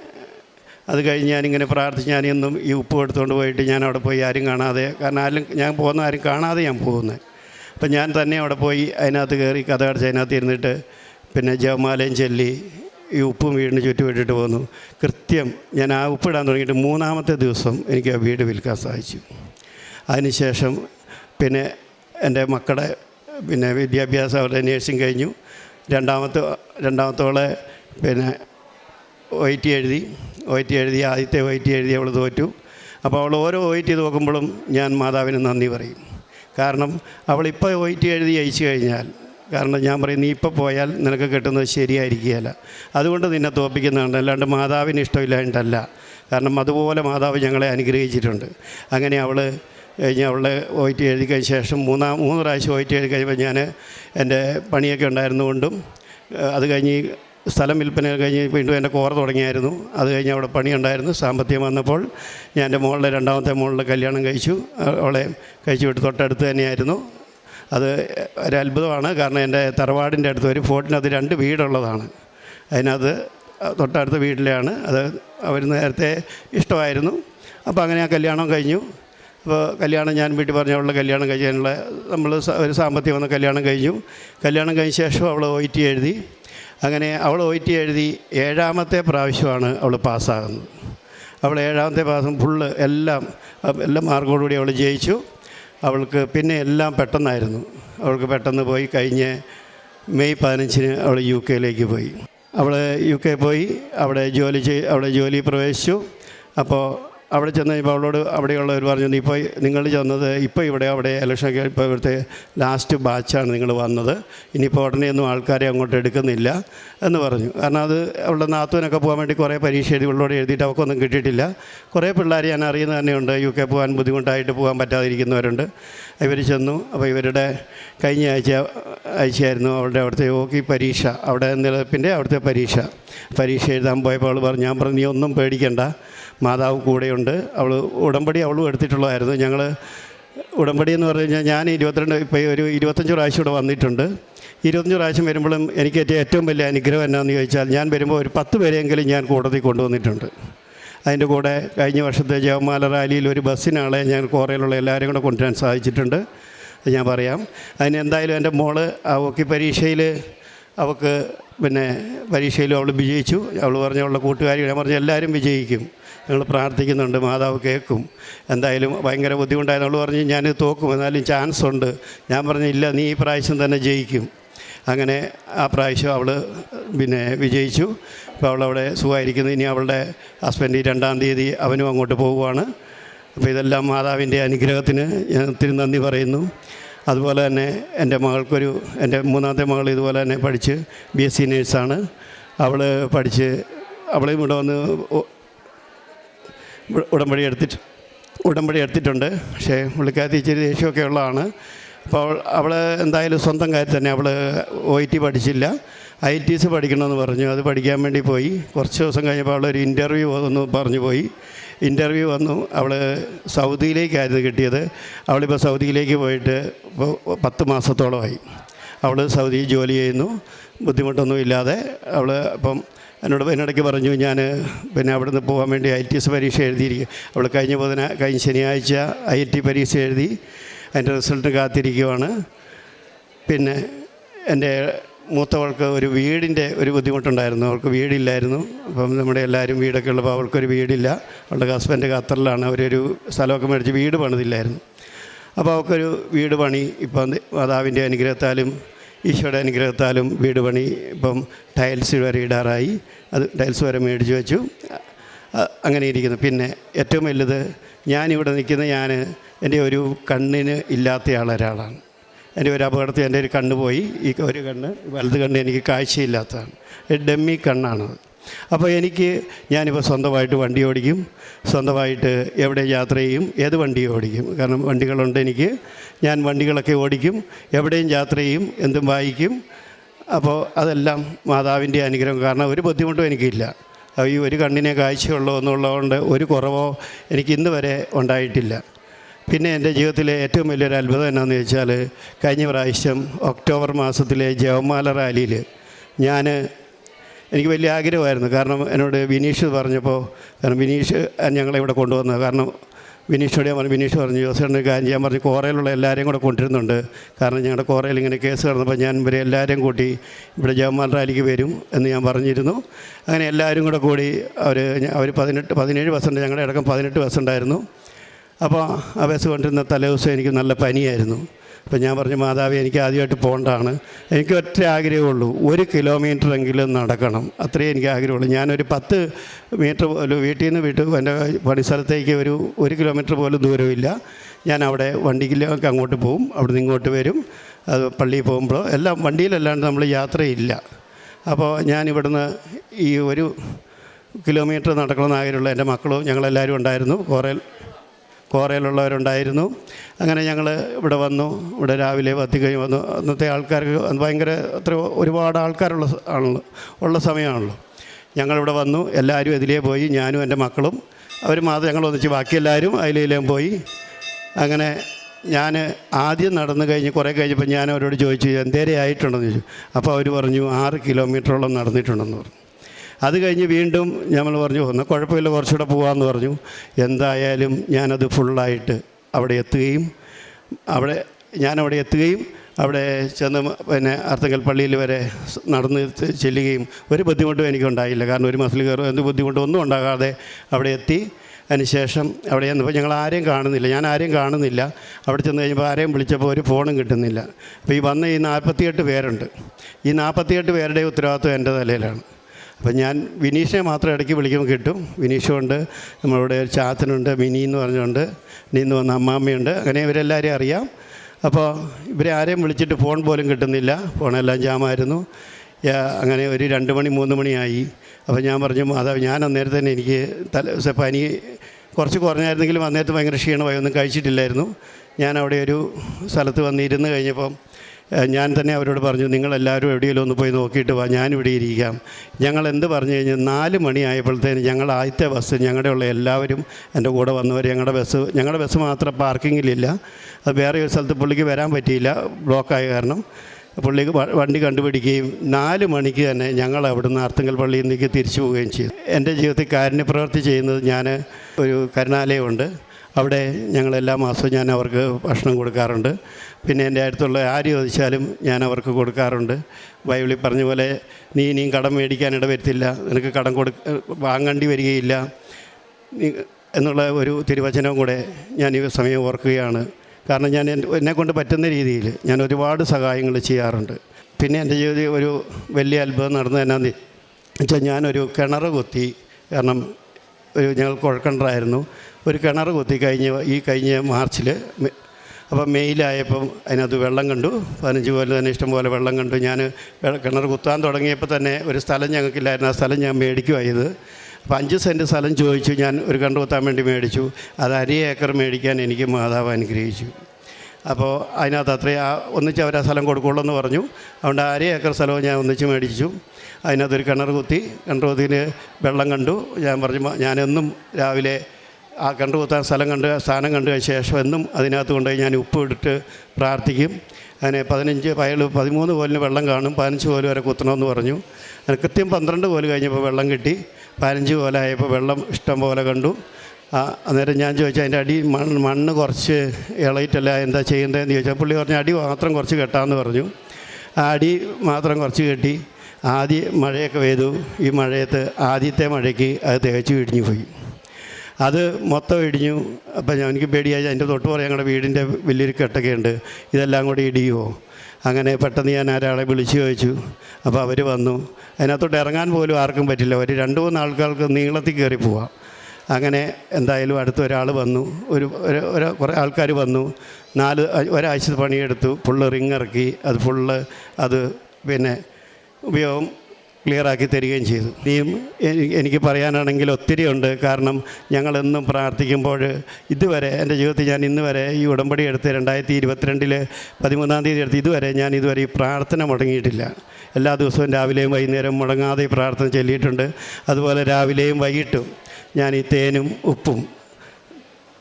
അത് കഴിഞ്ഞ് ഞാനിങ്ങനെ പ്രാർത്ഥിച്ച് ഞാനെന്നും ഈ ഉപ്പ് എടുത്തുകൊണ്ട് പോയിട്ട് ഞാൻ അവിടെ പോയി ആരും കാണാതെ കാരണം ആരും ഞാൻ പോകുന്ന ആരും കാണാതെ ഞാൻ പോകുന്നത് അപ്പം ഞാൻ തന്നെ അവിടെ പോയി അതിനകത്ത് കയറി കഥ അടച്ച് അതിനകത്ത് ഇരുന്നിട്ട് പിന്നെ ജവമാലയും ചൊല്ലി ഈ ഉപ്പും വീടിന് ചുറ്റും ഇട്ടിട്ട് പോന്നു. കൃത്യം ഞാൻ ആ ഉപ്പിടാൻ തുടങ്ങിയിട്ട് മൂന്നാമത്തെ ദിവസം എനിക്ക് ആ വീട് വിൽക്കാൻ സാധിച്ചു. അതിനുശേഷം പിന്നെ എന്റെ മക്കളെ പിന്നെ വിദ്യാഭ്യാസം അവരുടെ നേഴ്സിംഗ് കഴിഞ്ഞു. രണ്ടാമത്തെ രണ്ടാമത്തോളെ പിന്നെ ഒ ടി എഴുതി. ഒ ടി എഴുതി ആദ്യത്തെ ഒ ടി എഴുതി അവൾ തോറ്റു. അപ്പോൾ അവൾ ഓരോ ഒ ടി നോക്കുമ്പോഴും ഞാൻ മാതാവിന് നന്ദി പറയും. കാരണം അവളിപ്പോൾ ഒ ടി എഴുതി അയച്ചു കഴിഞ്ഞാൽ കാരണം ഞാൻ പറയും നീ ഇപ്പോൾ പോയാൽ നിനക്ക് കിട്ടുന്നത് ശരിയായിരിക്കുകയില്ല. അതുകൊണ്ട് നിന്നെ തോപ്പിക്കുന്നതാണ് അല്ലാണ്ട് മാതാവിന് ഇഷ്ടമില്ലായിട്ടല്ല കാരണം അതുപോലെ മാതാവ് ഞങ്ങളെ അനുഗ്രഹിച്ചിട്ടുണ്ട്. അങ്ങനെ അവൾ കഴിഞ്ഞ് അവളുടെ ഒ ടി എഴുതി കഴിഞ്ഞ ശേഷം മൂന്നാം മൂന്ന് പ്രാവശ്യം ഒ എഴുതി കഴിയുമ്പോൾ ഞാൻ എന്റെ പണിയൊക്കെ ഉണ്ടായിരുന്നുകൊണ്ടും അത് കഴിഞ്ഞ് സ്ഥലം വിൽപ്പന കഴിഞ്ഞ് വീണ്ടും എന്റെ കോറ തുടങ്ങിയായിരുന്നു. അത് കഴിഞ്ഞ് അവിടെ പണിയുണ്ടായിരുന്നു സാമ്പത്തികം വന്നപ്പോൾ ഞാൻ എന്റെ മോളുടെ രണ്ടാമത്തെ മോളുടെ കല്യാണം കഴിച്ചു. അവളെ കഴിച്ചു വിട്ട് തൊട്ടടുത്ത് തന്നെയായിരുന്നു. അത് ഒരു അത്ഭുതമാണ്. കാരണം എന്റെ തറവാടിന്റെ അടുത്ത് ഒരു ഫോർട്ടിനകത്ത് രണ്ട് വീടുള്ളതാണ്. അതിനകത്ത് തൊട്ടടുത്ത വീട്ടിലാണ് അത് അവർ നേരത്തെ ഇഷ്ടമായിരുന്നു. അപ്പോൾ അങ്ങനെ ആ കല്യാണം കഴിഞ്ഞു. അപ്പോൾ കല്യാണം ഞാൻ വീട്ടിൽ പറഞ്ഞ അവളുടെ കല്യാണം കഴിക്കാനുള്ള നമ്മൾ ഒരു സാമ്പത്തികം വന്ന കല്യാണം കഴിഞ്ഞു. കല്യാണം കഴിഞ്ഞ ശേഷം അവൾ ഒ ടി എഴുതി. അങ്ങനെ അവൾ ഒ ടി എഴുതി ഏഴാമത്തെ പ്രാവശ്യമാണ് അവൾ പാസ്സാകുന്നത്. അവൾ ഏഴാമത്തെ പാസം ഫുള്ള് എല്ലാം എല്ലാ മാർക്കോടുകൂടി അവൾ ജയിച്ചു. അവൾക്ക് പിന്നെ എല്ലാം പെട്ടെന്നായിരുന്നു. അവൾക്ക് പെട്ടെന്ന് പോയി കഴിഞ്ഞ് മെയ് പതിനഞ്ചിന് അവൾ യു കെയിലേക്ക് പോയി. അവൾ യു കെ പോയി. അവിടെ ജോലി ചെയ് അവിടെ ജോലി പ്രവേശിച്ചു. അപ്പോൾ അവിടെ ചെന്ന് ഇപ്പോൾ അവളോട് അവിടെയുള്ളവർ പറഞ്ഞു "നീ ഇപ്പോൾ നിങ്ങൾ ചെന്നത് ഇപ്പോൾ ഇവിടെ അവിടെ ഇലക്ഷൻ ഇപ്പോൾ ഇവിടുത്തെ ലാസ്റ്റ് ബാച്ചാണ് നിങ്ങൾ വന്നത്. ഇനിയിപ്പോൾ ഉടനെയൊന്നും ആൾക്കാരെ അങ്ങോട്ട് എടുക്കുന്നില്ല എന്ന് പറഞ്ഞു. കാരണം അത് അവളുടെ നാത്തൂനൊക്കെ പോകാൻ വേണ്ടി കുറേ പരീക്ഷ എഴുതി ഉള്ളോട് എഴുതിയിട്ട് അവൾക്കൊന്നും കിട്ടിയിട്ടില്ല. കുറേ പിള്ളേർ ഞാൻ അറിയുന്നത് തന്നെയുണ്ട്. യു കെ പോകാൻ ബുദ്ധിമുട്ടായിട്ട് പോകാൻ പറ്റാതിരിക്കുന്നവരുണ്ട്. ഇവർ ചെന്നു. അപ്പോൾ ഇവരുടെ കഴിഞ്ഞ ആഴ്ച ആഴ്ചയായിരുന്നു അവളുടെ അവിടുത്തെ യോഗി പരീക്ഷ. അവിടെ നിലപ്പിന്റെ അവിടുത്തെ പരീക്ഷ. പരീക്ഷ എഴുതാൻ പോയപ്പോൾ അവൾ പറഞ്ഞു ഞാൻ പറഞ്ഞു നീ ഒന്നും പേടിക്കണ്ട. മാതാവ് കൂടെയുണ്ട്. അവൾ ഉടമ്പടി അവളും എടുത്തിട്ടുള്ളതായിരുന്നു. ഞങ്ങൾ ഉടമ്പടി എന്ന് പറഞ്ഞു കഴിഞ്ഞാൽ ഞാൻ ഇരുപത്തിരണ്ട് ഇപ്പോൾ ഒരു ഇരുപത്തഞ്ച് പ്രാവശ്യം ഇവിടെ വന്നിട്ടുണ്ട്. ഇരുപത്തഞ്ച് പ്രാവശ്യം വരുമ്പോഴും എനിക്ക് ഏറ്റവും വലിയ അനുഗ്രഹം എന്നാന്ന് ചോദിച്ചാൽ ഞാൻ വരുമ്പോൾ ഒരു പത്ത് പേരെങ്കിലും ഞാൻ കൂട്ടത്തിൽ കൊണ്ടുവന്നിട്ടുണ്ട്. അതിന്റെ കൂടെ കഴിഞ്ഞ വർഷത്തെ ജവമാല റാലിയിൽ ഒരു ബസ്സിനാളെ ഞാൻ കോറയിലുള്ള എല്ലാവരും കൂടെ കൊണ്ടുവരാൻ സാധിച്ചിട്ടുണ്ട്. അത് ഞാൻ പറയാം. അതിന് എന്തായാലും എന്റെ മോൾ ആ ഹോക്കി പരീക്ഷയിൽ അവൾക്ക് പിന്നെ പരീക്ഷയിലും അവൾ വിജയിച്ചു. അവൾ പറഞ്ഞ അവളുടെ കൂട്ടുകാരി ഞാൻ പറഞ്ഞ എല്ലാവരും വിജയിക്കും. ഞങ്ങൾ പ്രാർത്ഥിക്കുന്നുണ്ട് മാതാവ് കേൾക്കും. എന്തായാലും ഭയങ്കര ബുദ്ധിമുട്ടായിരുന്നു പറഞ്ഞു ഞാൻ തോക്കും എന്നാലും ചാൻസ് ഉണ്ട്. ഞാൻ പറഞ്ഞില്ല നീ ഈ പ്രാവശ്യം തന്നെ ജയിക്കും. അങ്ങനെ ആ പ്രാവശ്യം അവൾ പിന്നെ വിജയിച്ചു. ഇപ്പോൾ അവളവിടെ സുഖമായിരിക്കുന്നു. ഇനി അവളുടെ ഹസ്ബൻഡ് രണ്ടാം തീയതി അവനും അങ്ങോട്ട് പോവുകയാണ്. അപ്പോൾ ഇതെല്ലാം മാതാവിന്റെ അനുഗ്രഹത്തിന് ഞാൻ ഒത്തിരി നന്ദി പറയുന്നു. അതുപോലെ തന്നെ എന്റെ മകൾക്കൊരു എന്റെ മൂന്നാമത്തെ മകൾ ഇതുപോലെ തന്നെ പഠിച്ച് ബി എസ് സി നേഴ്സാണ് അവൾ പഠിച്ച് അവളെയും ഇവിടെ വന്ന് ഉടമ്പടി എടുത്തിട്ട് ഉടമ്പടി എടുത്തിട്ടുണ്ട്. പക്ഷേ പുള്ളിക്കാരത്തി ഇച്ചിരി ദേഷ്യമൊക്കെ ഉള്ളതാണ്. അപ്പോൾ അവൾ എന്തായാലും സ്വന്തം കാര്യം തന്നെ. അവൾ ഒ ടി പഠിച്ചില്ല. ഐ ടി സി പഠിക്കണമെന്ന് പറഞ്ഞു. അത് പഠിക്കാൻ വേണ്ടി പോയി. കുറച്ച് ദിവസം കഴിഞ്ഞപ്പോൾ അവളൊരു ഇന്റർവ്യൂ വന്നു പറഞ്ഞു പോയി. ഇന്റർവ്യൂ വന്നു. അവൾ സൗദിയിലേക്കായിരുന്നു കിട്ടിയത്. അവളിപ്പോൾ സൗദിയിലേക്ക് പോയിട്ട് ഇപ്പോൾ പത്ത് മാസത്തോളമായി. അവൾ സൗദിയിൽ ജോലി ചെയ്യുന്നു. ബുദ്ധിമുട്ടൊന്നും ഇല്ലാതെ അവൾ അപ്പം എന്നോട് ഇതിനിടയ്ക്ക് പറഞ്ഞു ഞാൻ പിന്നെ അവിടെ നിന്ന് പോകാൻ വേണ്ടി ഐ ടി എസ് പരീക്ഷ എഴുതിയിരിക്കും അവൾ കഴിഞ്ഞ ബുധന കഴിഞ്ഞ ശനിയാഴ്ച ഐ ടി പരീക്ഷ എഴുതി അതിന്റെ റിസൾട്ട് കാത്തിരിക്കുവാണ്. പിന്നെ എന്റെ മൂത്തവൾക്ക് ഒരു വീടിന്റെ ഒരു ബുദ്ധിമുട്ടുണ്ടായിരുന്നു. അവൾക്ക് വീടില്ലായിരുന്നു. അപ്പം നമ്മുടെ എല്ലാവരും വീടൊക്കെ ഉള്ളപ്പോൾ അവൾക്കൊരു വീടില്ല. അവളുടെ ഹസ്ബൻഡ് ഖത്തറിലാണ്. അവരൊരു സ്ഥലമൊക്കെ മേടിച്ച് വീട് പണിതില്ലായിരുന്നു. അപ്പോൾ അവൾക്കൊരു വീട് പണി. ഇപ്പം മാതാവിന്റെ അനുഗ്രഹത്താലും ഈശോയുടെ അനുഗ്രഹത്താലും വീട് പണി ഇപ്പം ടൈൽസ് വരെ ഇടാറായി. അത് ടൈൽസ് വരെ മേടിച്ച് വെച്ചു. അങ്ങനെ ഇരിക്കുന്നു. പിന്നെ ഏറ്റവും വലുത് ഞാനിവിടെ നിൽക്കുന്ന ഞാൻ എന്റെ ഒരു കണ്ണിന് ഇല്ലാത്തയാൾ ഒരാളാണ് എന്റെ ഒരു അപകടത്തിൽ എന്റെ ഒരു കണ്ണ് പോയി. ഈ ഒരു കണ്ണ് വലത് കണ്ണ് എനിക്ക് കാഴ്ചയില്ലാത്തതാണ്. ഡെമ്മി കണ്ണാണത്. അപ്പോൾ എനിക്ക് ഞാനിപ്പോൾ സ്വന്തമായിട്ട് വണ്ടി ഓടിക്കും. സ്വന്തമായിട്ട് എവിടെ യാത്ര ചെയ്യും ഏത് വണ്ടി ഓടിക്കും. കാരണം വണ്ടികളുണ്ട് എനിക്ക്. ഞാൻ വണ്ടികളൊക്കെ ഓടിക്കും എവിടെയും യാത്ര ചെയ്യും എന്തും വായിക്കും. അപ്പോൾ അതെല്ലാം മാതാവിന്റെ അനുഗ്രഹം. കാരണം ഒരു ബുദ്ധിമുട്ടും എനിക്കില്ല. ഈ ഒരു കണ്ണിനെ കാഴ്ചയുള്ളൂ എന്നുള്ളതുകൊണ്ട് ഒരു കുറവോ എനിക്ക് ഇന്ന് വരെ ഉണ്ടായിട്ടില്ല. പിന്നെ എന്റെ ജീവിതത്തിലെ ഏറ്റവും വലിയൊരു അത്ഭുതം എന്നാന്ന് ചോദിച്ചാൽ കഴിഞ്ഞ പ്രാവശ്യം ഒക്ടോബർ മാസത്തിലെ ജവമാല റാലിയിൽ ഞാൻ എനിക്ക് വലിയ ആഗ്രഹമായിരുന്നു. കാരണം എന്നോട് വിനീഷ് പറഞ്ഞപ്പോൾ കാരണം വിനീഷ് ഞങ്ങളെ ഇവിടെ കൊണ്ടുവന്നത്. കാരണം വിനീഷോട് ഞാൻ പറഞ്ഞു വിനീഷ് പറഞ്ഞു ജോസേട്ടന് കാര്യം ചെയ്യാൻ പറഞ്ഞു. കോറയിലുള്ള എല്ലാവരെയും കൂടെ കൊണ്ടിരുന്നുണ്ട് കാരണം ഞങ്ങളുടെ കോറയിൽ ഇങ്ങനെ കേസ് കിടന്നപ്പോൾ ഞാൻ ഇവരെ എല്ലാവരെയും കൂട്ടി ഇവിടെ ജവന്മാർ റാലിക്ക് വരും എന്ന് ഞാൻ പറഞ്ഞിരുന്നു. അങ്ങനെ എല്ലാവരും കൂടെ കൂടി അവർ അവർ പതിനെട്ട് പതിനേഴ് ബസ്സുണ്ട് ഞങ്ങളുടെ അടക്കം പതിനെട്ട് ബസ്സുണ്ടായിരുന്നു അപ്പോൾ ആ ബസ് കൊണ്ടിരുന്ന തലേദിവസം എനിക്ക് നല്ല പനിയായിരുന്നു. അപ്പം ഞാൻ പറഞ്ഞു മാതാവ് എനിക്ക് ആദ്യമായിട്ട് പോകേണ്ടതാണ് എനിക്ക് ഒറ്റ ആഗ്രഹമുള്ളൂ ഒരു കിലോമീറ്റർ എങ്കിലും നടക്കണം. അത്രയും എനിക്ക് ആഗ്രഹമുള്ളൂ. ഞാനൊരു പത്ത് മീറ്റർ പോലും വീട്ടിൽ നിന്ന് വിട്ടു എന്റെ പണിസ്ഥലത്തേക്ക് ഒരു ഒരു കിലോമീറ്റർ പോലും ദൂരമില്ല. ഞാൻ അവിടെ വണ്ടിയിലേക്ക് അങ്ങോട്ട് പോകും അവിടെ നിന്ന് ഇങ്ങോട്ട് വരും. അത് പള്ളിയിൽ പോകുമ്പോൾ എല്ലാം വണ്ടിയിലല്ലാണ്ട് നമ്മൾ യാത്രയില്ല. അപ്പോൾ ഞാൻ ഇവിടുന്ന് ഈ ഒരു കിലോമീറ്റർ നടക്കണമെന്ന് ആഗ്രഹമുള്ള എന്റെ മക്കളും ഞങ്ങളെല്ലാവരും ഉണ്ടായിരുന്നു. കോറയിൽ കോറയിലുള്ളവരുണ്ടായിരുന്നു. അങ്ങനെ ഞങ്ങൾ ഇവിടെ വന്നു. ഇവിടെ രാവിലെ വത്തിക്കഴിഞ്ഞ് കഴിഞ്ഞ് വന്നു. അന്നത്തെ ആൾക്കാർക്ക് ഭയങ്കര അത്ര ഒരുപാട് ആൾക്കാരുള്ള ആണല്ലോ. ഉള്ള സമയമാണല്ലോ. ഞങ്ങളിവിടെ വന്നു. എല്ലാവരും ഇതിലേ പോയി. ഞാനും എന്റെ മക്കളും. അവർ മാത്രം ഞങ്ങൾ ഒന്നിച്ച് ബാക്കി എല്ലാവരും അതിലേലും പോയി. അങ്ങനെ ഞാൻ ആദ്യം നടന്നു കഴിഞ്ഞ് കുറേ കഴിഞ്ഞപ്പോൾ ഞാൻ അവരോട് ചോദിച്ചു എന്തേരെ ആയിട്ടുണ്ടെന്ന് ചോദിച്ചു? അപ്പോൾ അവർ പറഞ്ഞു ആറ് കിലോമീറ്ററോളം നടന്നിട്ടുണ്ടെന്ന് പറഞ്ഞു. അത് കഴിഞ്ഞ് വീണ്ടും നമ്മൾ പറഞ്ഞു ഒന്ന് കുഴപ്പമില്ല കുറച്ചുകൂടെ പോകാമെന്ന് പറഞ്ഞു. എന്തായാലും ഞാനത് ഫുള്ളായിട്ട് അവിടെ എത്തുകയും അവിടെ ഞാനവിടെ എത്തുകയും അവിടെ ചെന്ന് പിന്നെ അർത്തങ്കൽ പള്ളിയിൽ വരെ നടന്ന് ചെല്ലുകയും ഒരു ബുദ്ധിമുട്ടും എനിക്കുണ്ടായില്ല. കാരണം ഒരു മസിൽ കയറും എന്ത് ബുദ്ധിമുട്ടും ഒന്നും ഉണ്ടാകാതെ അവിടെ എത്തി. അതിനുശേഷം അവിടെ ചെന്നപ്പോൾ ഞങ്ങൾ ആരെയും കാണുന്നില്ല. ഞാൻ ആരെയും കാണുന്നില്ല. അവിടെ ചെന്ന് കഴിഞ്ഞപ്പോൾ ആരെയും വിളിച്ചപ്പോൾ ഒരു ഫോണും കിട്ടുന്നില്ല. അപ്പോൾ ഈ വന്ന ഈ നാൽപ്പത്തിയെട്ട് പേരുണ്ട്. ഈ നാൽപ്പത്തിയെട്ട് പേരുടെ ഉത്തരവാദിത്വം എന്റെ തലയിലാണ്. അപ്പം ഞാൻ വിനീഷിനെ മാത്രം ഇടയ്ക്ക് വിളിക്കുമ്പോൾ കിട്ടും. വിനീഷുണ്ട് നമ്മളിവിടെ ഒരു ചാത്തനുണ്ട് മിനി എന്ന് പറഞ്ഞുകൊണ്ട്. നീന്ന് വന്ന അമ്മാമ്മയുണ്ട്. അങ്ങനെ ഇവരെല്ലാവരെയും അറിയാം. അപ്പോൾ ഇവരെ ആരെയും വിളിച്ചിട്ട് ഫോൺ പോലും കിട്ടുന്നില്ല. ഫോണെല്ലാം ജാമായിരുന്നു. അങ്ങനെ ഒരു രണ്ട് മണി മൂന്ന് മണിയായി. അപ്പോൾ ഞാൻ പറഞ്ഞു അതാ ഞാൻ അന്നേരം തന്നെ എനിക്ക് തല പനി കുറച്ച് കുറഞ്ഞായിരുന്നെങ്കിലും അന്നേരത്ത് ഭയങ്കര ക്ഷീണമായി. ഒന്നും കഴിച്ചിട്ടില്ലായിരുന്നു. ഞാൻ അവിടെ ഒരു സ്ഥലത്ത് വന്നിരുന്ന് കഴിഞ്ഞപ്പം ഞാൻ തന്നെ അവരോട് പറഞ്ഞു നിങ്ങളെല്ലാവരും എവിടെയെങ്കിലും ഒന്ന് പോയി നോക്കിയിട്ട് വാ ഞാനിവിടെ ഇരിക്കാം. ഞങ്ങൾ എന്ത് പറഞ്ഞു കഴിഞ്ഞാൽ നാല് മണിയായപ്പോഴത്തേന് ഞങ്ങൾ ആദ്യത്തെ ബസ് ഞങ്ങളുടെ ഉള്ള എല്ലാവരും എന്റെ കൂടെ വന്നവർ ഞങ്ങളുടെ ബസ് ഞങ്ങളുടെ ബസ് മാത്രം പാർക്കിങ്ങിലില്ല. അത് വേറെ ഒരു സ്ഥലത്ത് പുള്ളിക്ക് വരാൻ പറ്റിയില്ല ബ്ലോക്കായ കാരണം. പുള്ളിക്ക് വണ്ടി കണ്ടുപിടിക്കുകയും നാല് മണിക്ക് തന്നെ ഞങ്ങൾ അവിടുന്ന് ആർത്തുങ്കൽ പള്ളിയിൽ നിന്നേക്ക് തിരിച്ചു പോവുകയും ചെയ്തു. എന്റെ ജീവിതത്തിൽ കാരുണ്യ പ്രവർത്തി ചെയ്യുന്നത് ഞാൻ ഒരു കരുണാലയമുണ്ട്. അവിടെ ഞങ്ങൾ എല്ലാ മാസവും ഞാൻ അവർക്ക് ഭക്ഷണം കൊടുക്കാറുണ്ട്. പിന്നെ എന്റെ അടുത്തുള്ള ആര് ചോദിച്ചാലും ഞാൻ അവർക്ക് കൊടുക്കാറുണ്ട്. ബൈബിളിൽ പറഞ്ഞ പോലെ നീ ഇനിയും കടം മേടിക്കാൻ ഇടവരുത്തില്ല. നിനക്ക് കടം കൊടു വാങ്ങേണ്ടി വരികയില്ല. എന്നുള്ള ഒരു തിരുവചനവും കൂടെ ഞാൻ ഈ സമയം ഓർക്കുകയാണ്. കാരണം ഞാൻ എന്നെ കൊണ്ട് പറ്റുന്ന രീതിയിൽ ഞാൻ ഒരുപാട് സഹായങ്ങൾ ചെയ്യാറുണ്ട്. പിന്നെ എന്റെ ജീവിതത്തിൽ ഒരു വലിയ അത്ഭുതം നടന്നത് എന്നാന്ന് വെച്ചാൽ ഞാനൊരു കിണർ കുത്തി കാരണം ഒരു ഞങ്ങൾ കുഴക്കണ്ടായിരുന്നു ഒരു കിണർ കുത്തി കഴിഞ്ഞ ഈ കഴിഞ്ഞ മാർച്ചിൽ അപ്പം മെയിലായപ്പം അതിനകത്ത് വെള്ളം കണ്ടു. പതിനഞ്ച് പോലെ തന്നെ ഇഷ്ടംപോലെ വെള്ളം കണ്ടു. ഞാൻ കിണർ കുത്താൻ തുടങ്ങിയപ്പോൾ തന്നെ ഒരു സ്ഥലം ഞങ്ങൾക്കില്ലായിരുന്നു. ആ സ്ഥലം ഞാൻ മേടിക്കുമായത് അപ്പോൾ അഞ്ച് സെന്റ് സ്ഥലം ചോദിച്ചു. ഞാൻ ഒരു കണ്ടു കുത്താൻ വേണ്ടി മേടിച്ചു. അത് അര ഏക്കർ മേടിക്കാൻ എനിക്ക് മാതാവ് അനുഗ്രഹിച്ചു. അപ്പോൾ അതിനകത്ത് അത്രയും ആ ഒന്നിച്ച് അവർ ആ സ്ഥലം കൊടുക്കുള്ളൂ എന്ന് പറഞ്ഞു. അതുകൊണ്ട് അര ഏക്കർ സ്ഥലവും ഞാൻ ഒന്നിച്ച് മേടിച്ചു. അതിനകത്തൊരു കിണർ കുത്തി കിണർ കുത്തിന് വെള്ളം കണ്ടു. ഞാൻ പറഞ്ഞു "മ- ഞാനെന്നും രാവിലെ ആ കിണർ കുത്താൻ സ്ഥലം കണ്ട് സ്ഥാനം കണ്ടു ശേഷം എന്നും അതിനകത്ത് കൊണ്ടുപോയി ഞാൻ ഉപ്പ് ഇട്ടിട്ട് പ്രാർത്ഥിക്കും. അതിനെ പതിനഞ്ച് പയൽ പതിമൂന്ന് കോലിന് വെള്ളം കാണും. പതിനഞ്ച് കോൽ വരെ കുത്തണമെന്ന് പറഞ്ഞു. അതിന് കൃത്യം പന്ത്രണ്ട് കോൽ കഴിഞ്ഞപ്പോൾ വെള്ളം കിട്ടി. പതിനഞ്ച് കോലായപ്പോൾ വെള്ളം ഇഷ്ടം പോലെ കണ്ടു. അന്നേരം ഞാൻ ചോദിച്ചു അതിന്റെ അടി മണ്ണ് മണ്ണ് കുറച്ച് ഇളയിട്ടല്ല? എന്താ ചെയ്യേണ്ടതെന്ന് ചോദിച്ചാൽ പുള്ളി പറഞ്ഞു അടി മാത്രം കുറച്ച് കെട്ടാമെന്ന് പറഞ്ഞു. ആ അടി മാത്രം കുറച്ച് കെട്ടി. ആദ്യ മഴയൊക്കെ പെയ്തു. ഈ മഴയത്ത് ആദ്യത്തെ മഴയ്ക്ക് അത് തികച്ചു ഇടിഞ്ഞു പോയി. അത് മൊത്തം ഇടിഞ്ഞു. അപ്പം ഞാൻ എനിക്ക് പേടിയായി. അതിന്റെ തൊട്ട് പറയാം ഞങ്ങളുടെ വീടിന്റെ വലിയൊരു കെട്ടൊക്കെ ഉണ്ട്. ഇതെല്ലാം കൂടി ഇടിയുമോ അങ്ങനെ പെട്ടെന്ന് ഞാൻ ഒരാളെ വിളിച്ചു ചോദിച്ചു. അപ്പോൾ അവർ വന്നു. അതിനകത്തോട്ട് ഇറങ്ങാൻ പോലും ആർക്കും പറ്റില്ല. ഒരു രണ്ട് മൂന്ന് ആൾക്കാർക്ക് നീളത്തിൽ കയറി പോവാം. അങ്ങനെ എന്തായാലും അടുത്ത ഒരാൾ വന്നു. ഒരു ഒരു കുറേ ആൾക്കാർ വന്നു. നാല് ഒരാഴ്ച പണിയെടുത്തു. ഫുള്ള് റിങ് ഇറക്കി. അത് ഫുള്ള് അത് പിന്നെ ഉപയോഗം ക്ലിയറാക്കി തരികയും ചെയ്തു. ഇനിയും എനി- എനിക്ക് പറയാനാണെങ്കിൽ ഒത്തിരി ഉണ്ട് കാരണം ഞങ്ങളെന്നും പ്രാർത്ഥിക്കുമ്പോൾ ഇതുവരെ എന്റെ ജീവിതത്തിൽ ഞാൻ ഇന്ന് വരെ ഈ ഉടമ്പടി എടുത്ത് രണ്ടായിരത്തി ഇരുപത്തിരണ്ടിൽ പതിമൂന്നാം തീയതി എടുത്ത് ഇതുവരെ ഞാൻ ഇതുവരെ ഈ പ്രാർത്ഥന മുടങ്ങിയിട്ടില്ല. എല്ലാ ദിവസവും രാവിലെയും വൈകുന്നേരം മുടങ്ങാതെ ഈ പ്രാർത്ഥന ചൊല്ലിയിട്ടുണ്ട്. അതുപോലെ രാവിലെയും വൈകിട്ടും ഞാൻ ഈ തേനും ഉപ്പും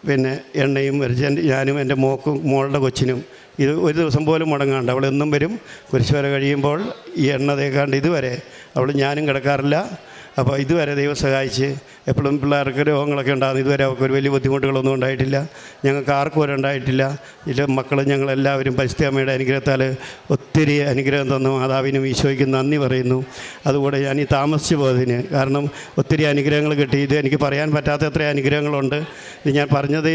പിന്നെ എണ്ണയും വരച്ച് ഞാനും എന്റെ മോക്കും മോളുടെ കൊച്ചിനും ഇത് ഒരു ദിവസം പോലും മുടങ്ങാണ്ട് അവൾ എന്നും വരും. കുരിശ് വരെ കഴിയുമ്പോൾ ഈ എണ്ണ തേക്കാണ്ട് ഇതുവരെ അവൾ ഞാനും കിടക്കാറില്ല. അപ്പോൾ ഇതുവരെ ദൈവം സഹായിച്ച് എപ്പോഴും പിള്ളേർക്ക് രോഗങ്ങളൊക്കെ ഉണ്ടാകുന്നു ഇതുവരെ അവർക്ക് ഒരു വലിയ ബുദ്ധിമുട്ടുകളൊന്നും ഉണ്ടായിട്ടില്ല. ഞങ്ങൾക്ക് ആർക്കും ഒരു ഉണ്ടായിട്ടില്ല. ഇതിൽ മക്കളും ഞങ്ങളെല്ലാവരും പരിസ്ഥിതി അമ്മയുടെ അനുഗ്രഹത്താൽ ഒത്തിരി അനുഗ്രഹം തന്നു. മാതാവിനും ഈശോയ്ക്കും നന്ദി പറയുന്നു. അതുകൂടെ ഞാൻ ഈ താമസിച്ചു പോയതിന് കാരണം ഒത്തിരി അനുഗ്രഹങ്ങൾ കിട്ടി. ഇത് എനിക്ക് പറയാൻ പറ്റാത്ത എത്ര അനുഗ്രഹങ്ങളുണ്ട്. ഇത് ഞാൻ പറഞ്ഞത്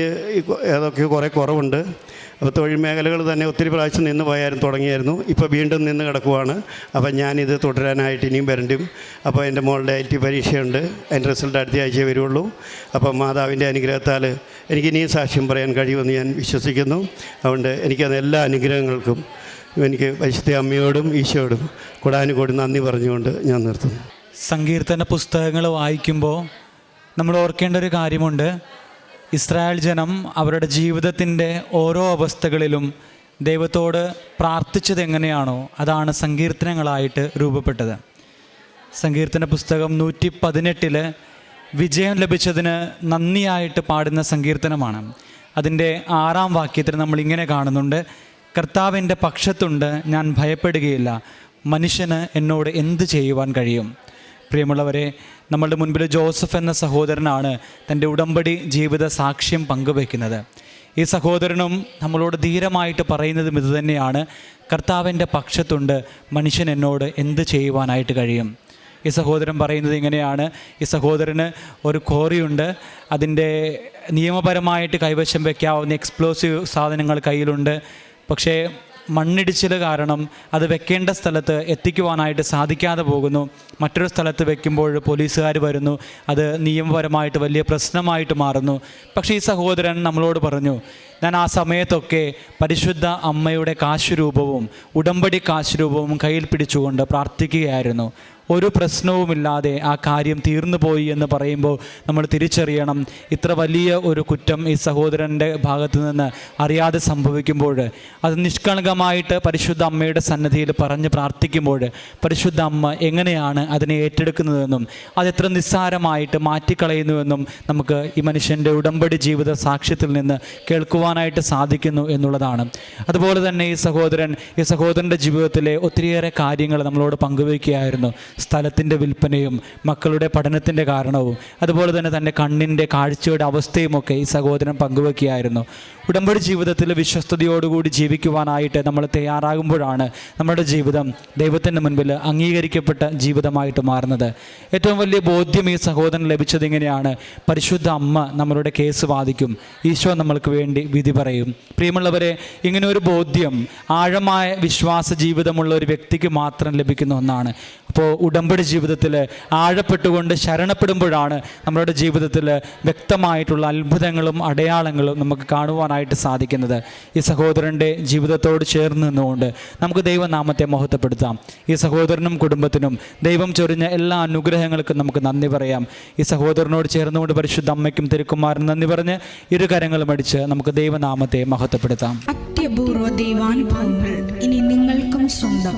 ഏതൊക്കെ കുറേ കുറവുണ്ട്. അപ്പോൾ തൊഴിൽ മേഖലകൾ തന്നെ ഒത്തിരി പ്രാവശ്യം നിന്ന് പോയായിരുന്നു തുടങ്ങിയായിരുന്നു. ഇപ്പോൾ വീണ്ടും നിന്ന് കിടക്കുവാണ്. അപ്പോൾ ഞാനിത് തുടരാനായിട്ട് ഇനിയും വരണ്ടും അപ്പോൾ എന്റെ മോളുടെ ഐ ടി പരീക്ഷയുണ്ട്. അതിന്റെ റിസൾട്ട് അടുത്ത ആഴ്ച വരുള്ളൂ. അപ്പോൾ മാതാവിന്റെ അനുഗ്രഹത്താൽ എനിക്ക് ഇനിയും സാക്ഷ്യം പറയാൻ കഴിയുമെന്ന് ഞാൻ വിശ്വസിക്കുന്നു. അതുകൊണ്ട് എനിക്കത് എല്ലാ അനുഗ്രഹങ്ങൾക്കും എനിക്ക് പരിശുദ്ധ അമ്മയോടും ഈശോയോടും കൂടാനുകൂടി നന്ദി പറഞ്ഞുകൊണ്ട് ഞാൻ നിർത്തുന്നു.
സങ്കീർത്തന പുസ്തകങ്ങൾ വായിക്കുമ്പോൾ നമ്മൾ ഓർക്കേണ്ട ഒരു കാര്യമുണ്ട്. ഇസ്രായേൽ ജനം അവരുടെ ജീവിതത്തിന്റെ ഓരോ അവസ്ഥകളിലും ദൈവത്തോട് പ്രാർത്ഥിച്ചത് എങ്ങനെയാണോ അതാണ് സങ്കീർത്തനങ്ങളായിട്ട് രൂപപ്പെട്ടത്. സങ്കീർത്തന പുസ്തകം നൂറ്റി പതിനെട്ടിൽ വിജയം ലഭിച്ചതിന് നന്ദിയായിട്ട് പാടുന്ന സങ്കീർത്തനമാണ്. അതിന്റെ ആറാം വാക്യത്തിൽ നമ്മൾ ഇങ്ങനെ കാണുന്നുണ്ട് കർത്താവിന്റെ പക്ഷത്തുണ്ട് ഞാൻ ഭയപ്പെടുകയില്ല. മനുഷ്യന് എന്നോട് എന്ത് ചെയ്യുവാൻ കഴിയും? പ്രിയമുള്ളവരെ നമ്മളുടെ മുൻപിൽ ജോസഫ് എന്ന സഹോദരനാണ് തന്റെ ഉടമ്പടി ജീവിത സാക്ഷ്യം പങ്കുവയ്ക്കുന്നത്. ഈ സഹോദരനും നമ്മളോട് ധീരമായിട്ട് പറയുന്നതും ഇതുതന്നെയാണ് കർത്താവിന്റെ പക്ഷത്തുണ്ട് മനുഷ്യൻ എന്നോട് എന്ത് ചെയ്യുവാനായിട്ട് കഴിയും? ഈ സഹോദരൻ പറയുന്നത് ഇങ്ങനെയാണ്. ഈ സഹോദരന് ഒരു കോറിയുണ്ട് അതിന്റെ നിയമപരമായിട്ട് കൈവശം വയ്ക്കാവുന്ന എക്സ്പ്ലോസീവ് സാധനങ്ങൾ കയ്യിലുണ്ട്. പക്ഷേ മണ്ണിടിച്ചിൽ കാരണം അത് വെക്കേണ്ട സ്ഥലത്ത് എത്തിക്കുവാനായിട്ട് സാധിക്കാതെ പോകുന്നു. മറ്റൊരു സ്ഥലത്ത് വെക്കുമ്പോൾ പോലീസുകാർ വരുന്നു. അത് നിയമപരമായിട്ട് വലിയ പ്രശ്നമായിട്ട് മാറുന്നു. പക്ഷേ ഈ സഹോദരൻ നമ്മളോട് പറഞ്ഞു ഞാൻ ആ സമയത്തൊക്കെ പരിശുദ്ധ അമ്മയുടെ കാശുരൂപവും ഉടമ്പടി കാശുരൂപവും കയ്യിൽ പിടിച്ചുകൊണ്ട് പ്രാർത്ഥിക്കുകയായിരുന്നു. ഒരു പ്രശ്നവുമില്ലാതെ ആ കാര്യം തീർന്നു പോയി എന്ന് പറയുമ്പോൾ നമ്മൾ തിരിച്ചറിയണം. ഇത്ര വലിയ ഒരു കുറ്റം ഈ സഹോദരന്റെ ഭാഗത്തു നിന്ന് അറിയാതെ സംഭവിക്കുമ്പോൾ അത് നിഷ്കളങ്കമായിട്ട് പരിശുദ്ധ അമ്മയുടെ സന്നദ്ധിയിൽ പറഞ്ഞ് പ്രാർത്ഥിക്കുമ്പോൾ പരിശുദ്ധ അമ്മ എങ്ങനെയാണ് അതിനെ ഏറ്റെടുക്കുന്നതെന്നും അത് എത്ര നിസ്സാരമായിട്ട് മാറ്റിക്കളയുന്നുവെന്നും നമുക്ക് ഈ മനുഷ്യന്റെ ഉടമ്പടി ജീവിത സാക്ഷ്യത്തിൽ നിന്ന് കേൾക്കുവാനായിട്ട് സാധിക്കുന്നു എന്നുള്ളതാണ്. അതുപോലെ തന്നെ ഈ സഹോദരൻ ഈ സഹോദരന്റെ ജീവിതത്തിലെ ഒത്തിരിയേറെ കാര്യങ്ങൾ നമ്മളോട് പങ്കുവയ്ക്കുകയായിരുന്നു. സ്ഥലത്തിന്റെ വിൽപ്പനയും മക്കളുടെ പഠനത്തിന്റെ കാരണവും അതുപോലെ തന്നെ തന്റെ കണ്ണിന്റെ കാഴ്ചയുടെ അവസ്ഥയുമൊക്കെ ഈ സഹോദരൻ പങ്കുവെക്കുകയായിരുന്നു. ഉടമ്പടി ജീവിതത്തിൽ വിശ്വസ്തയോടുകൂടി ജീവിക്കുവാനായിട്ട് നമ്മൾ തയ്യാറാകുമ്പോഴാണ് നമ്മുടെ ജീവിതം ദൈവത്തിന്റെ മുൻപിൽ അംഗീകരിക്കപ്പെട്ട ജീവിതമായിട്ട് മാറുന്നത്. ഏറ്റവും വലിയ ബോധ്യം ഈ സഹോദരൻ ലഭിച്ചത് ഇങ്ങനെയാണ്. പരിശുദ്ധ അമ്മ നമ്മളുടെ കേസ് വാദിക്കും. ഈശോ നമ്മൾക്ക് വേണ്ടി വിധി പറയും. പ്രിയമുള്ളവരെ ഇങ്ങനെ ഒരു ബോധ്യം ആഴമായ വിശ്വാസ ജീവിതമുള്ള ഒരു വ്യക്തിക്ക് മാത്രം ലഭിക്കുന്ന ഒന്നാണ്. അപ്പോൾ ഉടമ്പടി ജീവിതത്തിൽ ആഴപ്പെട്ടുകൊണ്ട് ശരണപ്പെടുമ്പോഴാണ് നമ്മുടെ ജീവിതത്തിൽ വ്യക്തമായിട്ടുള്ള അത്ഭുതങ്ങളും അടയാളങ്ങളും നമുക്ക് കാണുവാനായിട്ട് സാധിക്കുന്നത്. ഈ സഹോദരന്റെ ജീവിതത്തോട് ചേർന്ന് നിന്നുകൊണ്ട് നമുക്ക് ദൈവനാമത്തെ മഹത്വപ്പെടുത്താം. ഈ സഹോദരനും കുടുംബത്തിനും ദൈവം ചൊരിഞ്ഞ എല്ലാ അനുഗ്രഹങ്ങൾക്കും നമുക്ക് നന്ദി പറയാം. ഈ സഹോദരനോട് ചേർന്നുകൊണ്ട് പരിശുദ്ധ അമ്മയ്ക്കും തിരുക്കുമാരനും നന്ദി പറഞ്ഞ് ഇരു കരങ്ങളും അടിച്ച് നമുക്ക് ദൈവനാമത്തെ മഹത്വപ്പെടുത്താം.
അത്യപൂർവ ദൈവാനുഭവങ്ങൾ ഇനി നിങ്ങൾക്കും സ്വന്തം.